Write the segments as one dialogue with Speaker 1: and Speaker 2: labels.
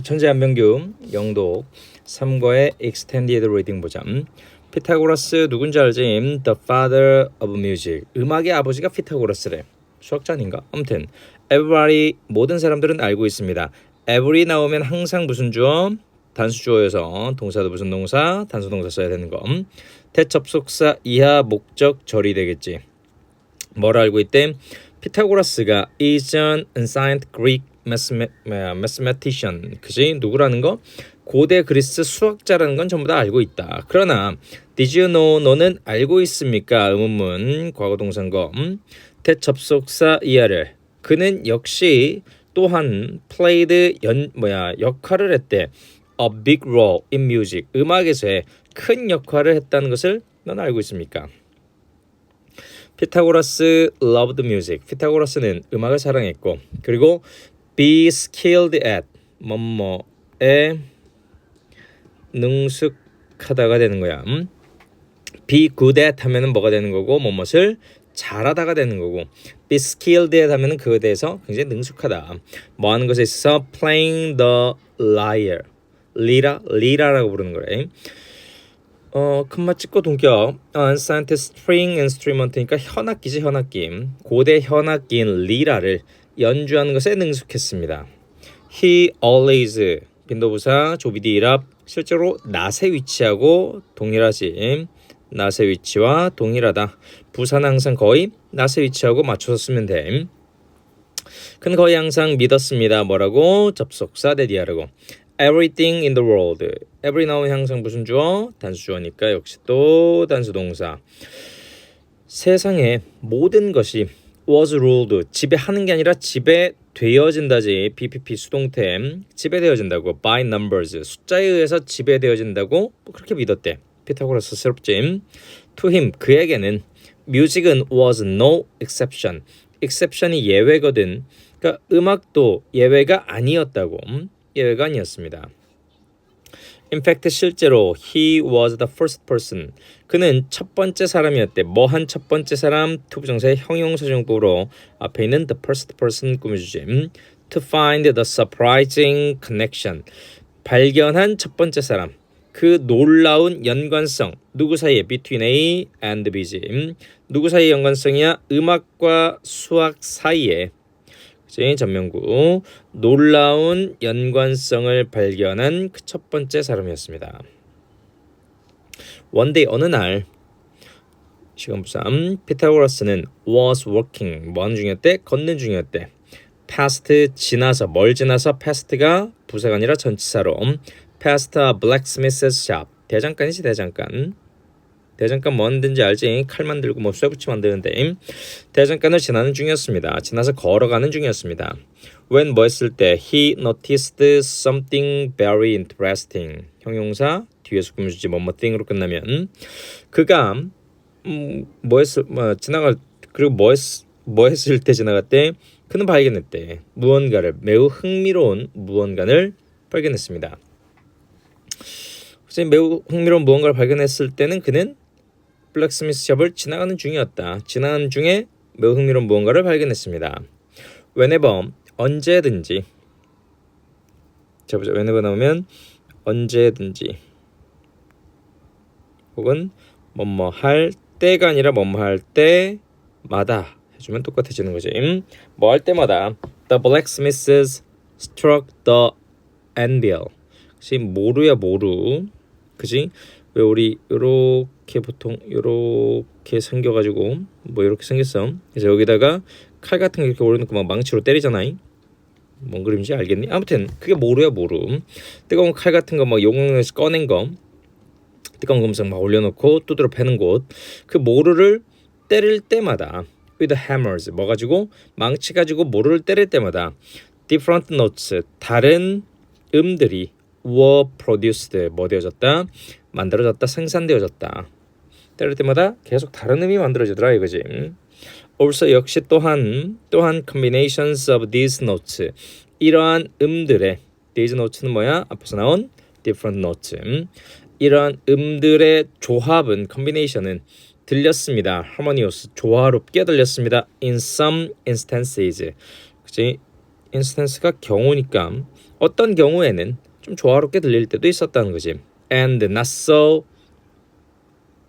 Speaker 1: 천재 한명규 영독 3과의 extended reading 보자. 피타고라스 누군지 알지? The father of music. 음악의 아버지가 피타고라스래. 수학자 아닌가? 아무튼 everybody 모든 사람들은 알고 있습니다. every 나오면 항상 무슨 주어? 단수 주어여서 동사도 무슨 동사? 단수 동사 써야 되는 거. 대접속사 이하 목적 절이 되겠지. 뭘 알고 있대? 피타고라스가 is an ancient Greek mathematician. 그지? 누구라는 거? 고대 그리스 수학자라는 건 전부 다 알고 있다. 그러나 did you know 너는 알고 있습니까? 의문문 과거 동사거 음? 대접속사 이하를 그는 역시 또한 played 연 뭐야 역할을 했대. a big role in music 음악에서의 큰 역할을 했다는 것을 넌 알고 있습니까? 피타고라스 loved music. 피타고라스는 음악을 사랑했고 그리고 be skilled at 뭐뭐에 능숙하다가 되는 거야. 음? be good at 하면은 뭐가 되는 거고 뭐뭇을 잘하다가 되는 거고 be skilled at 하면은 그거에 대해서 굉장히 능숙하다. 뭐 하는 것에 있어서 playing the lyre. 리라 리라라고 부르는 거래. 어, 큰맛 찍고 동격. 어, scientist string instrument니까 현악기지 현악기. 고대 현악기인 리라를 연주하는 것에 능숙했습니다. He always 빈도부사 조비디랍 실제로 낫에 위치하고 동일하지. 낫의 위치와 동일하다. 부사는 항상 거의 낫에 위치하고 맞춰서 쓰면 돼. 그는 거의 항상 믿었습니다. 뭐라고? 접속사 대디하라고. Everything in the world. Every 나오면 항상 무슨 주어? 단수 주어니까 역시 또 단수 동사. 세상의 모든 것이 was ruled. 지배하는 게 아니라 지배되어진다지. BPP 수동태 지배되어진다고. By numbers. 숫자에 의해서 지배되어진다고 뭐 그렇게 믿었대. 피타고라스 새롭지. To him 그에게는 music은 was no exception. Exception이 예외거든. 그러니까 음악도 예외가 아니었다고. 음? 예외가 아니었습니다. In fact 실제로 he was the first person. 그는 첫 번째 사람이었대. 뭐한 첫 번째 사람 투부정사의 형용사정법으로 앞에 있는 the first person 꾸며주지. 음? To find the surprising connection. 발견한 첫 번째 사람. 그 놀라운 연관성 누구 사이에 between A and B지. 음? 누구 사이의 연관성이야? 음악과 수학 사이에 그치? 전명구 놀라운 연관성을 발견한 그 첫 번째 사람이었습니다. Day 어느 날 시간 부삼 피타고라스는 was walking 뭐 하는 중이었대? 걷는 중이었대. past 지나서 뭘 지나서 past가 부사가 아니라 전치사로 past a blacksmith's shop 대장간이지 대장간 대장간 뭐 하는지 알지? 칼 만들고 뭐 쇠붙이 만드는데 대장간을 지나는 중이었습니다. 지나서 걸어가는 중이었습니다. When 뭐 했을 때 he noticed something very interesting 형용사 뒤에서 꾸며주지 뭐뭐 thing으로 끝나면 그가 음, 뭐 했을 뭐 지나갈 그리고 뭐, 했, 뭐 했을 때 지나갔대 그는 발견했대 무언가를 매우 흥미로운 무언가를 발견했습니다. 그래서 매우 흥미로운 무언가를 발견했을 때는 그는 블랙스미스 샵을 지나가는 중이었다. 지나가는 중에 매우 흥미로운 무언가를 발견했습니다. whenever 언제든지 자 보자 whenever 나오면 언제든지 혹은 뭐뭐 할 때가 아니라 뭐뭐 할 때마다 해주면 똑같아지는 거지. 뭐 할 때마다 the blacksmiths struck the anvil. 그치 모루야 모루. 그지? 왜 우리 요렇게 보통 요렇게 생겨가지고 뭐 이렇게 생겼어. 그래서 여기다가 칼 같은 거 이렇게 올려놓고 막 망치로 때리잖아. 뭔 그림인지 알겠니? 아무튼 그게 모루야 모루. 뜨거운 칼 같은 거 막 용광로에서 꺼낸 거. 뜨거운 검색 막 올려놓고 두드러 패는 곳. 그 모루를 때릴 때마다 with hammers 뭐 가지고 망치 가지고 모루를 때릴 때마다 different notes 다른 음들이 were produced 뭐 되어졌다 만들어졌다 생산되어졌다. 때릴 때마다 계속 다른 음이 만들어지더라 이거지. Also 역시 또한 또한 combinations of these notes 이러한 음들의 these notes는 뭐야? 앞에서 나온 different notes. 음, 이러한 음들의 조합은 combination은 들렸습니다 harmonious 조화롭게 들렸습니다 in some instances 그치 instance가 경우니까 어떤 경우에는 좀 조화롭게 들릴 때도 있었다는 거지. And not so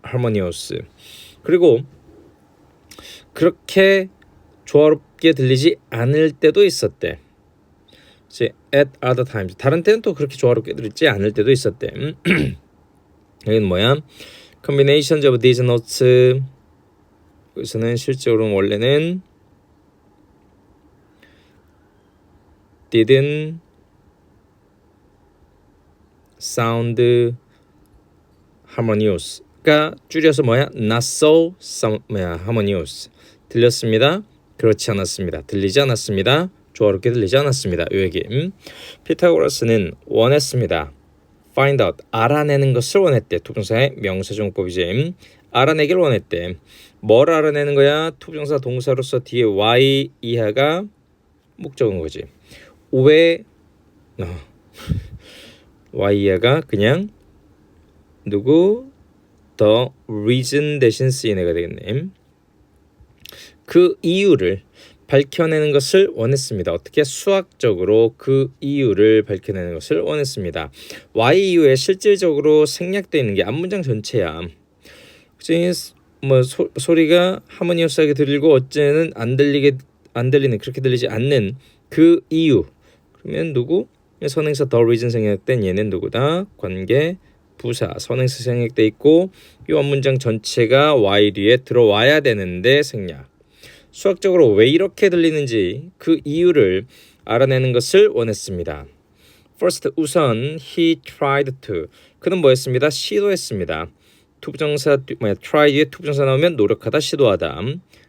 Speaker 1: harmonious. 그리고 그렇게 조화롭게 들리지 않을 때도 있었대. 이제 at other times. 다른 때는 또 그렇게 조화롭게 들리지 않을 때도 있었대. 여기는 뭐야? Combinations of these notes. 여기서는 실제로는 원래는 didn't sound harmonious가 줄여서 뭐야? not so some, 뭐야 harmonious 들렸습니다. 그렇지 않았습니다. 들리지 않았습니다. 조화롭게 들리지 않았습니다. 이 얘기. 음? 피타고라스는 원했습니다. Find out 알아내는 것을 원했대. 투부정사의 명사정법이지. 음? 알아내기를 원했대. 뭘 알아내는 거야? 투부정사 동사로서 뒤에 y 이하가 목적인 거지. 왜 어. y 이하가 그냥 누구 더 reason 대신 쓰인 애가 되겠네. 그 이유를 밝혀내는 것을 원했습니다. 어떻게 수학적으로 그 이유를 밝혀내는 것을 원했습니다. y 이후에 실질적으로 생략되어 있는 게 앞문장 전체야. 뭐 소, 소리가 하모니어스하게 들리고 어째는 안 들리게 안 들리는 그렇게 들리지 않는 그 이유. 그러면 누구? 선행사 the reason 생략된 얘는 누구다? 관계 부사 선행사 생략돼 있고 이 원문장 전체가 y 뒤에 들어와야 되는데 생략. 수학적으로 왜 이렇게 들리는지 그 이유를 알아내는 것을 원했습니다. First 우선 he tried to 그는 뭐 했습니다? 시도했습니다. 투부정사 뭐야 try 뒤에 투부정사 나오면 노력하다 시도하다.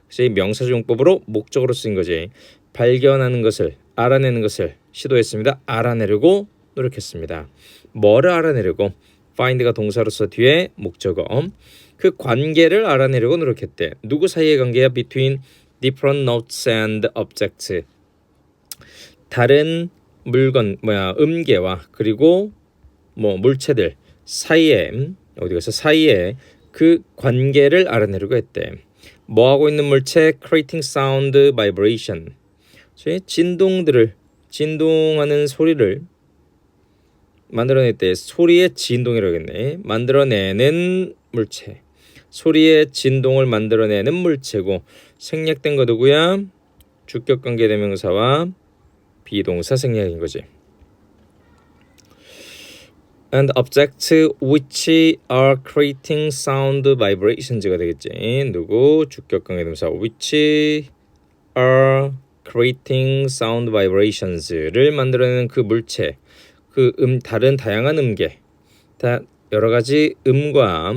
Speaker 1: 그래서 이 명사용법으로 목적으로 쓰인 거지. 발견하는 것을 알아내는 것을 시도했습니다. 알아내려고 노력했습니다. 뭐를 알아내려고? find가 동사로서 뒤에 목적어. 그 관계를 알아내려고 노력했대. 누구 사이의 관계야? between different notes and objects. 다른 물건 뭐야 음계와 그리고 뭐 물체들 사이에 어디 가서 사이에 그 관계를 알아내려고 했대. 뭐 하고 있는 물체? creating sound vibration. 저희 진동들을 진동하는 소리를 만들어낼 때 소리의 진동이라고 했네. 만들어내는 물체. 소리의 진동을 만들어내는 물체고 생략된 거 누구야? 주격 관계 대명사와 비동사 생략인 거지. and objects which are creating sound vibrations가 되겠지. 누구? 주격 관계 대명사 which are creating sound vibrations를 만들어내는 그 물체, 그 음 다른 다양한 음계, 다 여러 가지 음과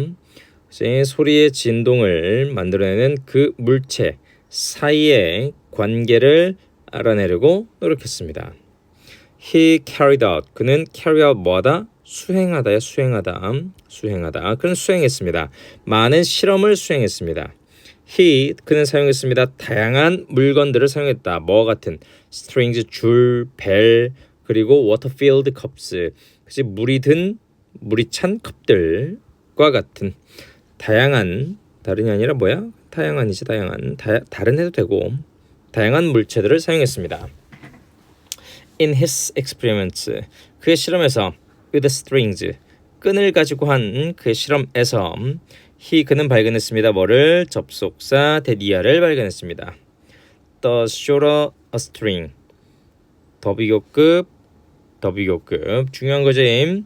Speaker 1: 소리의 진동을 만들어내는 그 물체 사이의 관계를 알아내려고 노력했습니다. He carried out. 그는 carry out 뭐하다? 수행하다야 수행하다. 수행하다. 그는 수행했습니다. 많은 실험을 수행했습니다. He 그는 사용했습니다. 다양한 물건들을 사용했다. 뭐 같은 strings 줄, 벨 그리고 water filled cups. 그치 물이 든 물이 찬 컵들과 같은 다양한 다른이 아니라 뭐야? 다양한이지 다양한 다, 다른 해도 되고 다양한 물체들을 사용했습니다. In his experiments 그의 실험에서 with strings 끈을 가지고 한 그의 실험에서 he 그는 발견했습니다. 뭐를 접속사 데디아를 발견했습니다. The shorter a string 더 비교급 더 비교급 중요한 거지.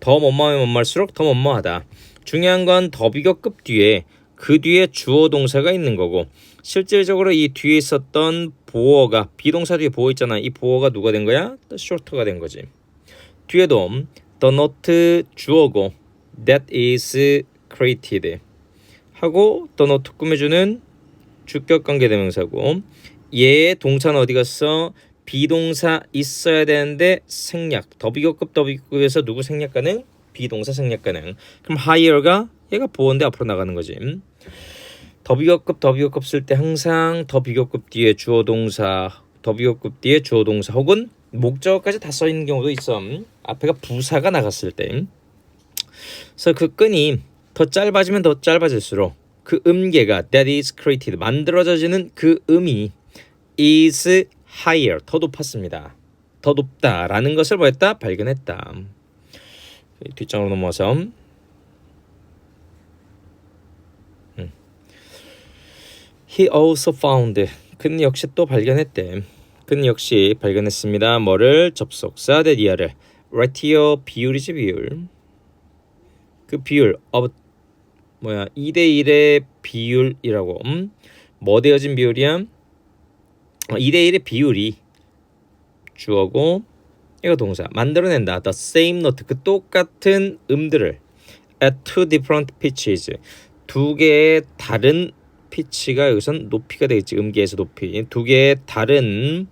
Speaker 1: 더 뭐뭐하면 뭐뭐할수록 더 뭐뭐하다. 중요한 건 더 비교급 뒤에 그 뒤에 주어 동사가 있는 거고 실질적으로 이 뒤에 있었던 보어가 비동사 뒤에 보어 있잖아. 이 보어가 누가 된 거야? Shorter가 된 거지. 뒤에도 the note 주어고 that is created 하고 the note 꾸며주는 주격 관계 대명사고 얘의 동사는 어디 갔어? 비동사 있어야 되는데 생략 더 비교급 더 비교급에서 누구 생략 가능? 비동사 생략 가능. 그럼 higher가 얘가 보어인데 앞으로 나가는 거지. 더 비교급 더 비교급 쓸 때 항상 더 비교급 뒤에 주어 동사 더 비교급 뒤에 주어 동사 혹은 목적어까지 다 써 있는 경우도 있어. 앞에가 부사가 나갔을 때. 그래서 그 끈이 더 짧아지면 더 짧아질수록 그 음계가 that is created 만들어져지는 그 음이 is higher 더 높았습니다. 더 높다라는 것을 뭐했다 발견했다. 뒷장으로 넘어서 음. He also found 그는 역시 또 발견했대. 그는 역시 발견했습니다. 뭐를 접속사 대디아를 ratio 비율이지 비율. 그 비율 of 뭐야 2대 1의 비율이라고. 음? 뭐 되어진 비율이야? 어, 2대 1의 비율이 주어고 이거 동사. 만들어낸다. The same note. 그 똑같은 음들을 at two different pitches. 두 개의 다른 피치가 여기선 높이가 되겠지. 음계에서 높이. 두 개의 다른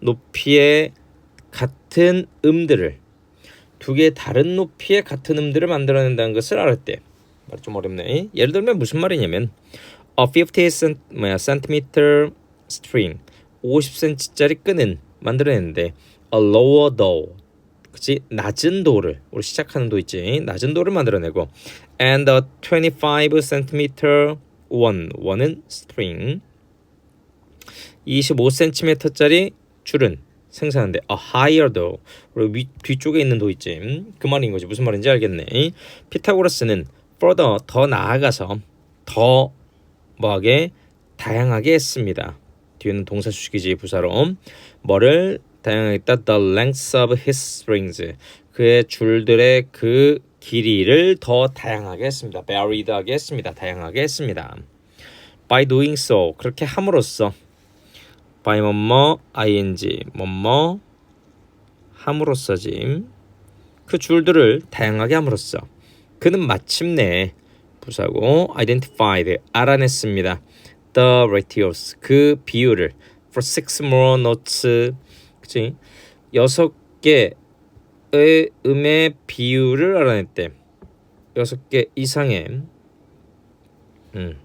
Speaker 1: 높이의 같은 음들을. 두 개의 다른 높이의 같은 음들을 만들어낸다는 것을 알았대. 말이 좀 어렵네. 예를 들면 무슨 말이냐면 a 50 cent, 뭐야, centimeter string. 50cm짜리 끈은 만들어냈는데 a lower dow 그치? 낮은 도를 우리 시작하는 도 있지. 낮은 도를 만들어내고. And a 25 cm one. 원은 string. 25cm짜리 줄은 생산하는데 a higher dow 우리 위, 뒤쪽에 있는 도 있지. 음, 그 말인 거지. 무슨 말인지 알겠네. 피타고라스는 further 더 나아가서 더 뭐하게 다양하게 했습니다. 뒤에는 동사 수식이지 부사로. 뭐를 다양하게 했다. The length of his strings. 그의 줄들의 그 길이를 더 다양하게 했습니다. varied하게 했습니다. 다양하게 했습니다. By doing so. 그렇게 함으로써. By 뭐뭐 ing 뭐뭐 함으로써지 그 줄들을 다양하게 함으로써. 그는 마침내 부사고 identified 알아냈습니다. The ratios. 그 비율을. For six more notes 그치? 여섯 개의 음의 비율을 알아냈대 여섯 개 이상의 음.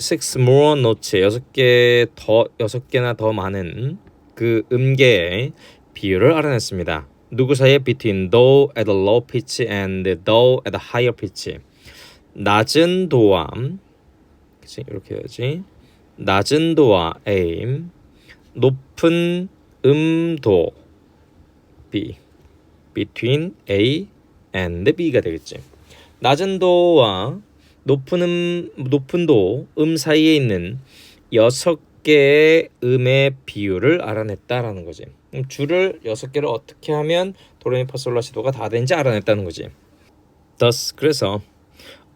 Speaker 1: Six more notes. 여섯 개 더 여섯 개나 더 많은 그 음계의 비율을 알아냈습니다. 누구 사이에 between do at a low pitch and do at a higher pitch? 낮은 도와 그치? 이렇게 해야지. 낮은 도와 A 높은 음도 B between A and B가 되겠지 낮은 도와 높은 음 높은 도 음 사이에 있는 여섯 개의 음의 비율을 알아냈다라는 거지. 그럼 줄을 여섯 개를 어떻게 하면 도레미파솔라시도가 다 되는지 알아냈다는 거지. Thus 그래서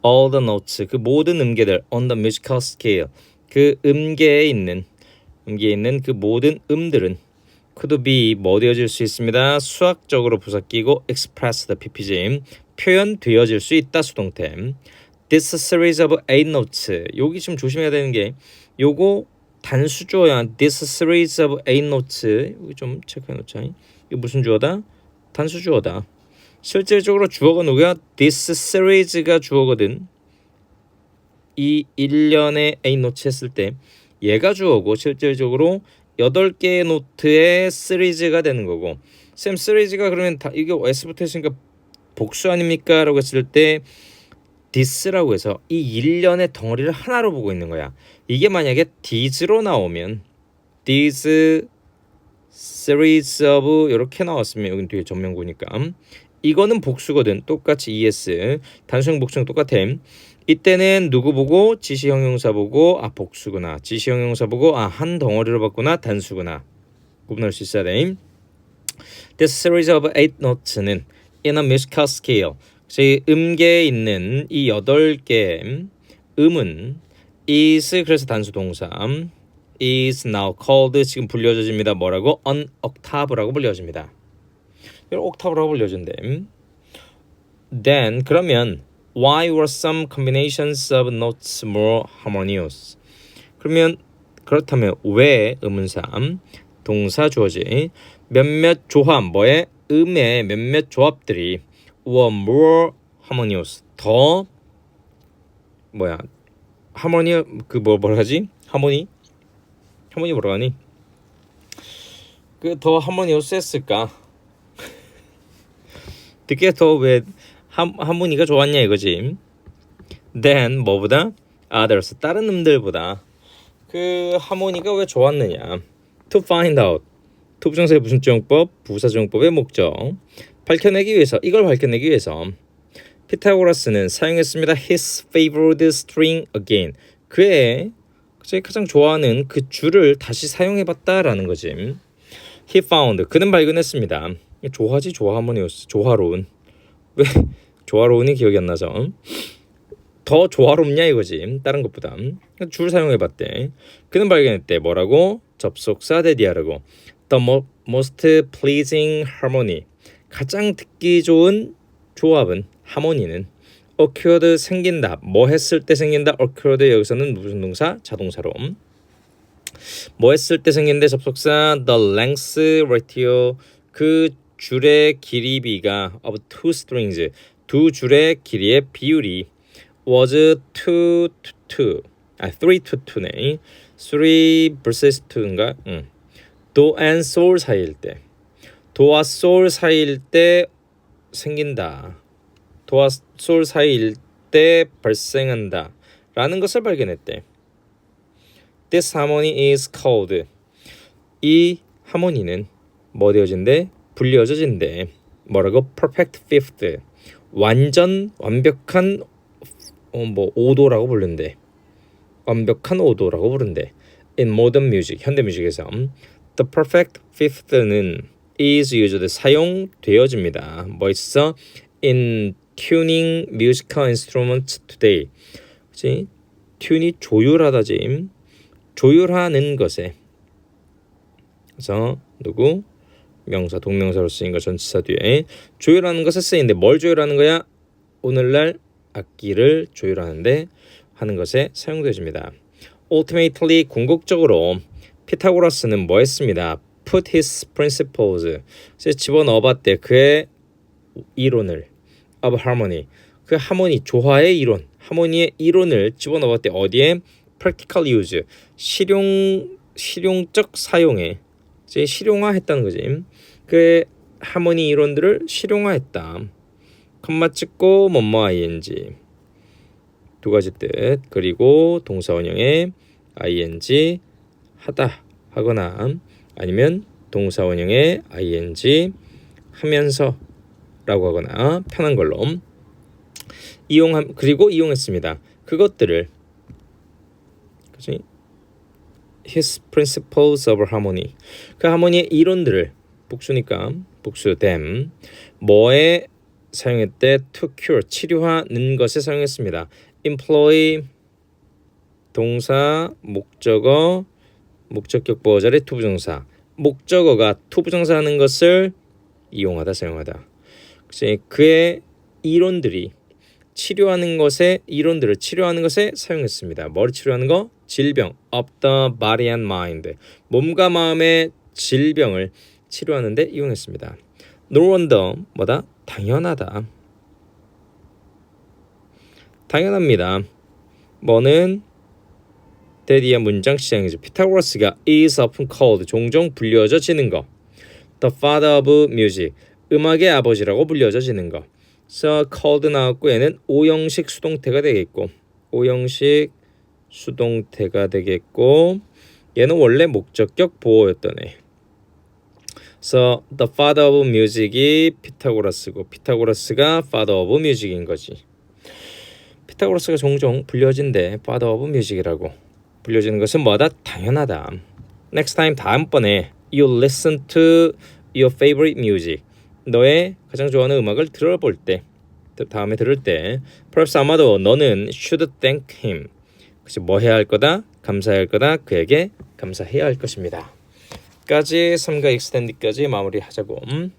Speaker 1: all the notes 그 모든 음계들 on the musical scale 그 음계에 있는 음계에 있는 그 모든 음들은 could be 뭐 되어질 수 있습니다. 수학적으로 부사 끼고 expressed ppg 표현되어질 수 있다 수동태. This series of eight notes 여기 지금 조심해야 되는 게 요거 단수 주어야 this series of eight notes 여기 좀 체크해 놓자. 이게 무슨 주어다? 단수 주어다. 실질적으로 주어가 누구야? This series가 주어거든. 이 1년에 A 노트 했을 때 얘가 주어고 실질적으로 8개의 노트의 시리즈가 되는 거고 쌤 시리즈가 그러면 다 이게 S부터 했으니까 복수 아닙니까? 라고 했을 때 this라고 해서 이 1년의 덩어리를 하나로 보고 있는 거야. 이게 만약에 this로 나오면 these series of 이렇게 나왔으면 여기 뒤에 전면구니까 이거는 복수거든. 똑같이 es 단수형 복수형 똑같아. 이때는 누구 보고 지시 형용사 보고 아 복수구나. 지시 형용사 보고 아 한 덩어리로 봤구나. 단수구나. 구분할 수 있어야 돼. This series of eight notes는 in a musical scale. 제 음계에 있는 이 여덟 개의 음은 is 그래서 단수 동사 is now called 지금 불려집니다. 뭐라고? an octave라고 불려집니다. 이걸 옥타브라고 불려준대. Then 그러면 why were some combinations of notes more harmonious? 그러면 그렇다면 왜 의문삼 동사 주어지? 몇몇 조합 뭐의 음의 몇몇 조합들이 were more harmonious? 더 뭐야? 하모니 그뭐 뭐라 하지? 하모니? 하모니 뭐라 하니? 그 더 하모니어스했을까 그게 더왜 하모니가 좋았냐 이거지. Then 뭐보다 others 다른 놈들보다 그 하모니가 왜 좋았느냐. To find out 투부정사의 무슨 정법, 부사정법의 목적. 밝혀내기 위해서 이걸 밝혀내기 위해서 피타고라스는 사용했습니다. His favorite string again. 그의 가장 좋아하는 그 줄을 다시 사용해봤다라는 거지. He found. 그는 발견했습니다. 조화지 조화하모니우스. 조화로운. 왜 조화로운이 기억이 안 나서? 더 조화롭냐 이거지. 다른 것보다. 줄 사용해봤대. 그는 발견했대. 뭐라고? 접속사 대디아르고. The mo- most pleasing harmony. 가장 듣기 좋은 조합은 하모니는 occurred 생긴다. 뭐 했을 때 생긴다. occurred 여기서는 무슨 동사? 자동사로. 뭐 했을 때 생긴데 접속사 the length ratio 그 줄의 길이비가 of two strings. 두 줄의 길이의 비율이 was 2 to 2아3 to 2네. 3 vs 2인가? 응. do and soul 사이일 때. 도와 soul 사이일 때 생긴다. 도와 soul 사이일 때 발생한다. 라는 것을 발견했대. This harmony is called. 이 하모니는 뭐 되어진대? 불리어져진대 뭐라고? perfect fifth 완전 완벽한 어, 뭐 오도라고 부른대 완벽한 오도라고 부른대 in modern music 현대 뮤직에서 the perfect fifth는 is used 사용되어집니다 뭐 있어? in tuning musical instruments today 그치? 튠이 조율하다지 조율하는 것에 그래서 누구 명사 동명사로 쓰인 거 전치사 뒤에. 조율하는 것에 쓰이는데 뭘 조율하는 거야? 오늘날 악기를 조율하는데 하는 것에 사용되어집니다. Ultimately 궁극적으로 피타고라스는 뭐 했습니다? Put his principles. 집어넣어봤대. 그의 이론을. Of harmony. 그 하모니 조화의 이론. 하모니의 이론을 집어넣었대. 어디에? Practical use. 실용 실용적 사용에. 이제 실용화했다는 거지. 그 하모니 이론들을 실용화했다. 컴마 찍고 뭐뭐 ing 두 가지 뜻 그리고 동사 원형에 ing 하다 하거나 아니면 동사 원형에 ing 하면서 라고 하거나 편한 걸로 이용함 그리고 이용했습니다. 그것들을 그지 his principles of harmony 그 하모니의 이론들을 복수니까. 복수 them. 뭐에 사용했대? to cure 치료하는 것에 사용했습니다. employ 동사 목적어 목적격 보호자의 투부정사. 목적어가 투부정사 하는 것을 이용하다 사용하다. 그의 이론들이 치료하는 것에 이론들을 치료하는 것에 사용했습니다. 머리 치료하는 거? 질병. of the body and mind. 몸과 마음의 질병을 치료하는데 이용했습니다. No wonder 뭐다 당연하다. 당연합니다. 뭐는 대디의 문장 시작이죠. 피타고라스가 is often called 종종 불려져 지는 거. The father of music 음악의 아버지라고 불려져 지는 거. 그래서 called 나왔고 얘는 오형식 수동태가 되겠고 오형식 수동태가 되겠고 얘는 원래 목적격 보호였던 애. 그래서 the father of music이 피타고라스고 피타고라스가 father of music인 거지. 피타고라스가 종종 불려진대 father of music이라고 불려지는 것은 뭐다 당연하다. Next time 다음번에 you listen to your favorite music 너의 가장 좋아하는 음악을 들어볼 때 다음에 들을 때 perhaps 아마도 너는 should thank him 그치 뭐 해야 할 거다 감사해야 할 거다 그에게 감사해야 할 것입니다. 까지 3과 익스텐디까지 마무리하자고. 음?